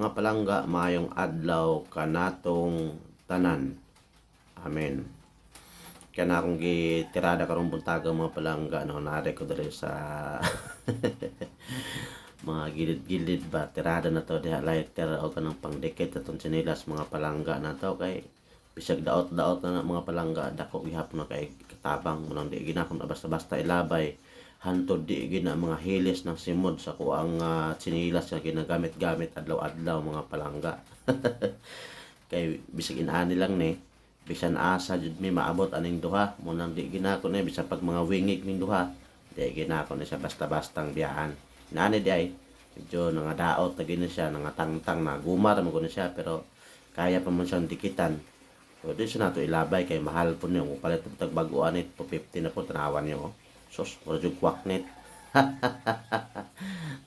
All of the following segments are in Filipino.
mga palangga mayong adlaw kanatong tanan. Amen. Kaya na akong gitirada karong buntaga mga palangga no nare ko diri sa mga gilid-gilid ba tirada na to diha lighter o kanang pangdikit atong sinilas mga palangga na to kay bisag daot-daot na na mga palangga dako gihapon na kay katabang mo nang di ginakon na basta-basta ilabay hantod di gina mga hilis ng simod sa kuang uh, sinilas nga ginagamit-gamit adlaw-adlaw mga palangga. Kay bisag inaani lang ni bisan asa jud mi maabot aning duha. Mo nang di ginako na bisan pag mga wingig ning duha di ginako na siya basta-bastang biyahan. Nani di ay medyo nangadaot na gina siya nangatangtang na gumar mo ko na siya pero kaya pa man siyang dikitan. So di siya nato ilabay kay mahal po niyo. Kung palit tag baguan it 250 na po tanawan niyo oh. Sos mo jud kwak net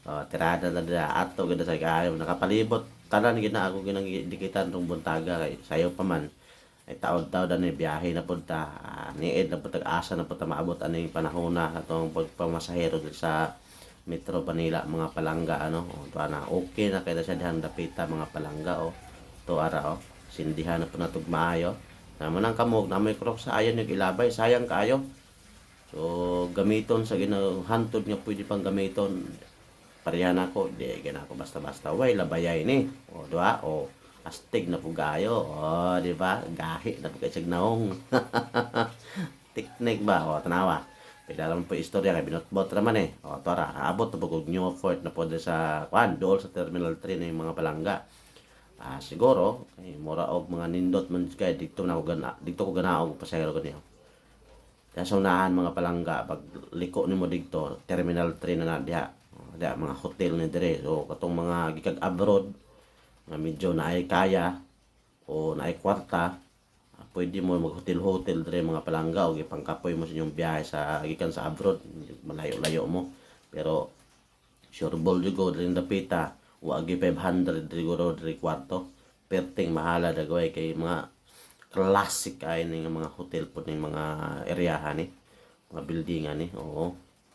oh, tirada na nila. Ato ganda sa kayo nakapalibot. Tanan gina ako ginang dikitan tong buntaga. Kay sayo pa man. Ay taon-taon na ni biyahe na punta. Uh, niid na punta asa na punta maabot aning panahon na. Atong pagpamasahero sa Metro Manila mga palangga ano. O to na okay na kay siya dihan dapita mga palangga o to ara o sindihan na po na maayo naman ang kamog na may crocs sa ayon yung ilabay. Sayang kaayo so gamiton sa ginahantod nga pwede pang gamiton. Pareha na ko di gina ako basta-basta. Way labayay ni. O duha o astig na pugayo. O di ba? Gahi na pugay sig naong teknik ba? O tanawa. Pila naman po istorya kay binotbot raman eh. O tara, abot na pagod New Fort na po sa kwan, dool sa Terminal 3 na yung mga palangga. Ah, siguro, kay mura og mga nindot man kay dito na ko gana, dito ko ganaog pasahero ganiyo. Kaya sa unahan mga palangga, pag liko nimo dito, Terminal 3 na na diha. Diha mga hotel ni dire. So katong mga gikag abroad nga medyo naay kaya o naay kwarta, pwede mo mag-hotel-hotel dire mga palangga o gipangkapoy mo sa inyong biyahe sa gikan sa abroad malayo-layo mo pero sure ball jud go dire dapita wa gi 500 dire go dire kwarto perting mahala dagway kay mga classic ay ning mga hotel po ning mga eryahan ni mga buildingan ni oo.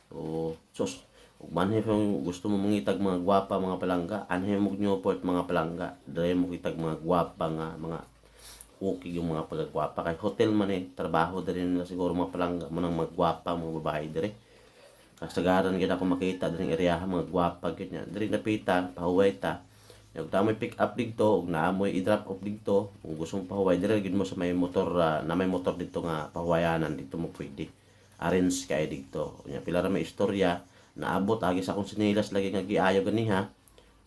So sus ug kung gusto mo mangitag mga gwapa mga palangga anhe mo Newport mga palangga dire mo kitag mga gwapa nga mga okay yung mga pagagwapa. Kay hotel man eh trabaho diri nila siguro mga palangga mo nang magwapa mga babae dire kasagaran gid ako makita diri area mga gwapa gid nya diri napita pahuway ta Yung tamoy pick up dito, ug naamoy i-drop off dito, kung gusto mo pahuway, dire mo sa may motor, ah, na may motor dito nga pahuwayanan, dito mo pwede. Arrange kay dito. Nya pila ra may istorya, naabot agi sa akong sinilas lagi nga giayo ganiha.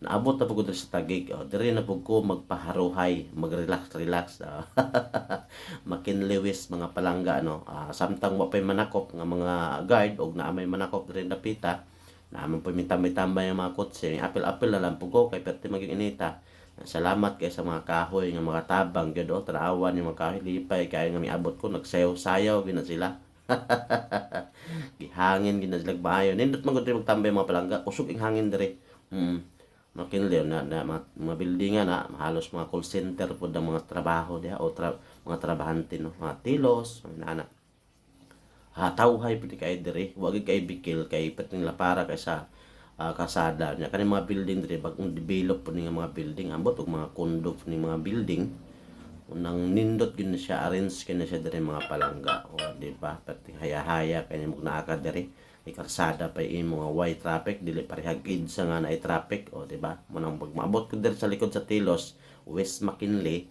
Naabot na pugod sa tagig. O, dire na pug ko magpaharuhay, mag-relax, relax. ah. Makinlewis mga palangga no. Ah, samtang wa pay manakop nga mga guard og naa may manakop dire napita. Naman po may tambay-tambay ang mga kotse. Apil-apil na lang po ko kay pati maging inita. Salamat kay sa mga kahoy nga mga tabang gyud o tanawan yung mga kahoy lipay kaya nga miabot ko nagsayaw-sayaw gina sila. Gihangin gina sila maayo. Nindot man gud magtambay mga palangga. Usog ing hangin dire. Hmm. Makinli na, na mga, mga buildingan na halos mga call center po ng mga trabaho diha o tra, mga trabahante no mga tilos mga nana hatawhay pati kay dire wag kay bikil kay pati nila para kay sa ah, kasada nya kani mga building dire bagong develop po nga mga building. Ambot og mga condo po mga building. Unang nindot gyud na siya arrange kay na siya dire mga palangga. O di ba? Pati haya-haya kay mo naaka dire may kalsada pa imo mga white traffic. Dili parehag sa nga na traffic. O di ba? Mo nang pag maabot ko dire sa likod sa Tilos West McKinley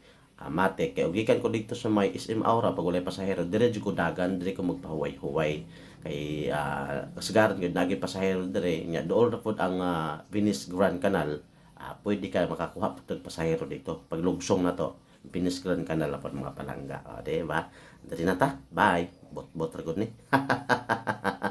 amate kay ugikan ko dito sa may SM Aura pag walay pasahero dire jud ko dagan dire ko magpahuway-huway. Kay uh, kasagaran gyud nagi pasahero dire nya dool na pud ang ah, Venice Grand Canal. Ah, pwede ka makakuha pud pasahero dito pag lugsong na to. Venice Grand Canal apod mga palangga. O di ba? Diri na ta. Bye. Bot bot ra ni